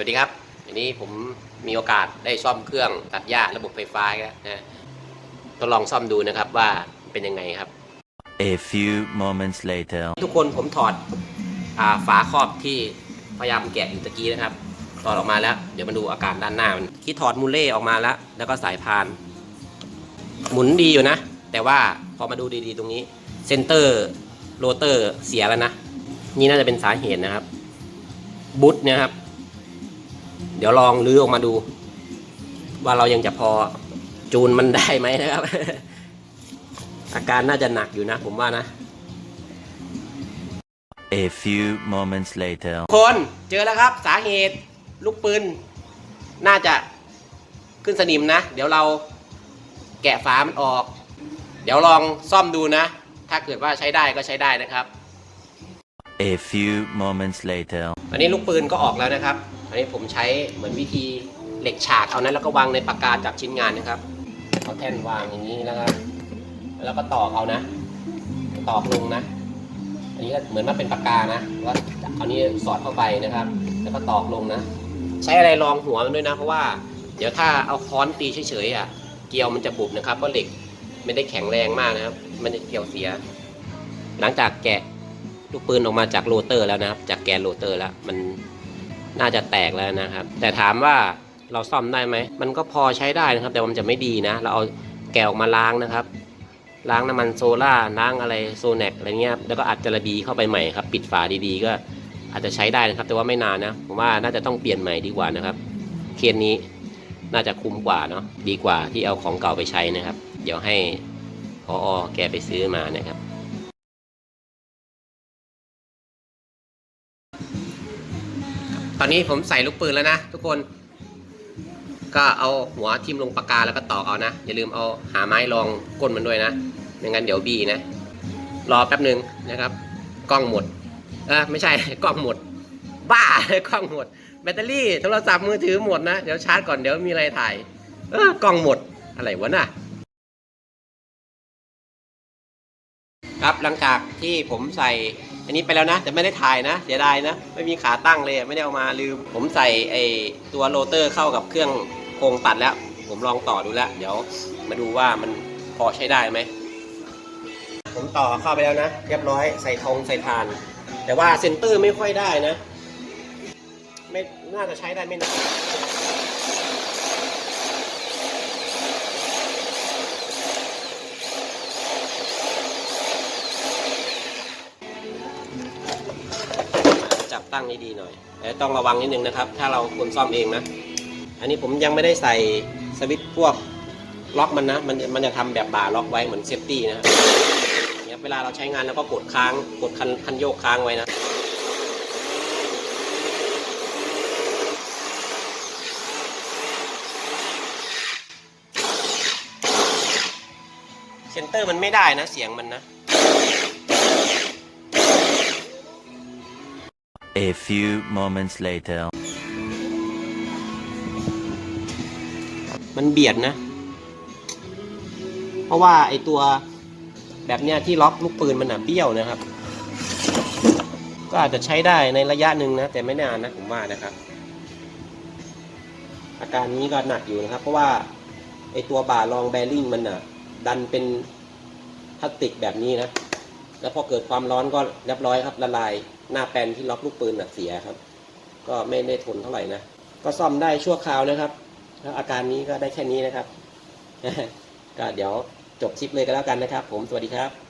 สวัสดีครับวันนี้ผมมีโอกาสได้ซ่อมเครื่องตัดหญ้าระบบไฟฟ้าแล้วนะทดลองซ่อมดูนะครับว่าเป็นยังไงครับ A few moments later. ทุกคนผมถอดอาฝาครอบที่พยายามแกะอยู่ตะกี้นะครับ ถอดออกมาแล้ว เดี๋ยวมาดูอาการด้านหน้ามันที่ถอดมูลเล่ออกมาแล้ว แล้วก็สายพาน หมุนดีอยู่นะ แต่ว่าพอมาดูดีๆตรงนี้ เซนเตอร์โรเตอร์เสียแล้วนะ นี่น่าจะเป็นสาเหตุนะครับ บุ๊ทเนี่ยครับ เดี๋ยวลองลื้อออกมาดู ว่าเรายังจะพอจูนมันได้ไหมนะครับ อาการน่าจะหนักอยู่นะ ผมว่านะ A few moments later. คนเจอแล้วครับ สาเหตุลูกปืนน่าจะขึ้นสนิมนะ เดี๋ยวเราแกะฝามันออก เดี๋ยวลองซ่อมดูนะ ถ้าเกิดว่าใช้ได้ก็ใช้ได้นะครับ A few moments later. อันนี้ลูกปืนก็ออกแล้วนะครับ อันนี้ผมใช้เหมือนวิธีเหล็กฉากเอานั้นแล้วก็วางในปากกาจับชิ้นงานนะครับเอาแท่นวางอย่างนี้นะครับ แล้วก็ตอกเอานะตอกลงนะ อันนี้ก็เหมือนมาเป็นปากกานะว่าเอานี้สอดเข้าไปนะครับ แล้วก็ตอกลงนะ ใช้อะไรรองหัวมันด้วยนะ เพราะว่าเดี๋ยวถ้าเอาค้อนตีเฉยๆอะเกลียวมันจะบุบนะครับเพราะเหล็กไม่ได้แข็งแรงมากนะครับมันจะเกลียวเสีย หลังจากแกะลูกปืนออกมาจากโรเตอร์แล้วนะครับ จากแกนโรเตอร์แล้วมัน น่าจะแตกแล้วนะครับ แต่ถามว่าเราซ่อมได้ไหม มันก็พอใช้ได้นะครับ แต่มันจะไม่ดีนะ เราเอาแกะออกมาล้างนะครับ ล้างน้ำมันโซล่าล้างอะไรโซแนกอะไรเงี้ย แล้วก็อัดจระบีเข้าไปใหม่ครับ ปิดฝาดีๆ ก็อาจจะใช้ได้นะครับ แต่ว่าไม่นานนะ ผมว่าน่าจะต้องเปลี่ยนใหม่ดีกว่านะครับ เคสนี้น่าจะคุ้มกว่าเนาะ ดีกว่าที่เอาของเก่าไปใช้นะครับ เดี๋ยวให้พออแกไปซื้อมานะครับ ตอนนี้ผมใส่ลูกปืนแล้วนะทุกคน ก็เอาหัวทิ่มลงปากกาแล้วก็ตอกเอานะ อย่าลืมเอาหาไม้รองก้นมันด้วยนะไม่งั้นเดี๋ยวบีนะ รอแป๊บหนึ่งนะครับ กล้องหมดเออไม่ใช่กล้องหมด บ้ากล้องหมด แบตเตอรี่โทรศัพท์มือถือหมดนะ เดี๋ยวชาร์จก่อนเดี๋ยวมีอะไรถ่าย เออกล้องหมดอะไรวะน่ะครับหลังจากที่ผมใส่ อันนี้ไปแล้วนะ แต่ไม่ได้ถ่ายนะ เสียดายนะ ไม่มีขาตั้งเลยไม่ได้เอามาลืม ผมใส่ไอตัวโรเตอร์เข้ากับเครื่องโครงตัดแล้ว ผมลองต่อดูแล้ว เดี๋ยวมาดูว่ามันพอใช้ได้ไหม ผมต่อเข้าไปแล้วนะ เรียบร้อยใส่ทองใส่ทาน แต่ว่าเซนเตอร์ไม่ค่อยได้นะ ไม่น่าจะใช้ได้ไม่นาน ตั้งให้ดีหน่อยแต่ต้องระวังนิดนึงนะครับ ถ้าเราคนซ่อมเองนะ อันนี้ผมยังไม่ได้ใส่สวิตช์พวกล็อกมันนะ มันมันจะทำแบบบ่าล็อกไว้เหมือนเซฟตี้นะครับเนี่ยเวลาเราใช้งานแล้วก็กดค้างกดคันคันโยกค้างไว้นะเซนเตอร์มันไม่ได้นะเสียงมันนะ A few moments later. มันเบียดนะ เพราะว่าไอตัวแบบเนี้ยที่ล็อกลูกปืนมันอะเบี้ยวนะครับ ก็อาจจะใช้ได้ในระยะหนึ่งนะ แต่ไม่นานนะผมว่านะครับ อาการนี้ก็หนักอยู่นะครับ เพราะว่าไอตัวบ่ารองแบริ่งมันอะ ดันเป็นพลาสติกแบบนี้นะ แล้วพอเกิดความร้อนก็เรียบร้อยครับละลายหน้าแปนที่ล็อกลูกปืนน่ะเสียครับ ก็ไม่ได้ทนเท่าไหร่นะก็ซ่อมได้ชั่วคราวนะครับ แล้วอาการนี้ก็ได้แค่นี้นะครับ ก็เดี๋ยวจบชิปเลยก็แล้วกันนะครับ ผมสวัสดีครับ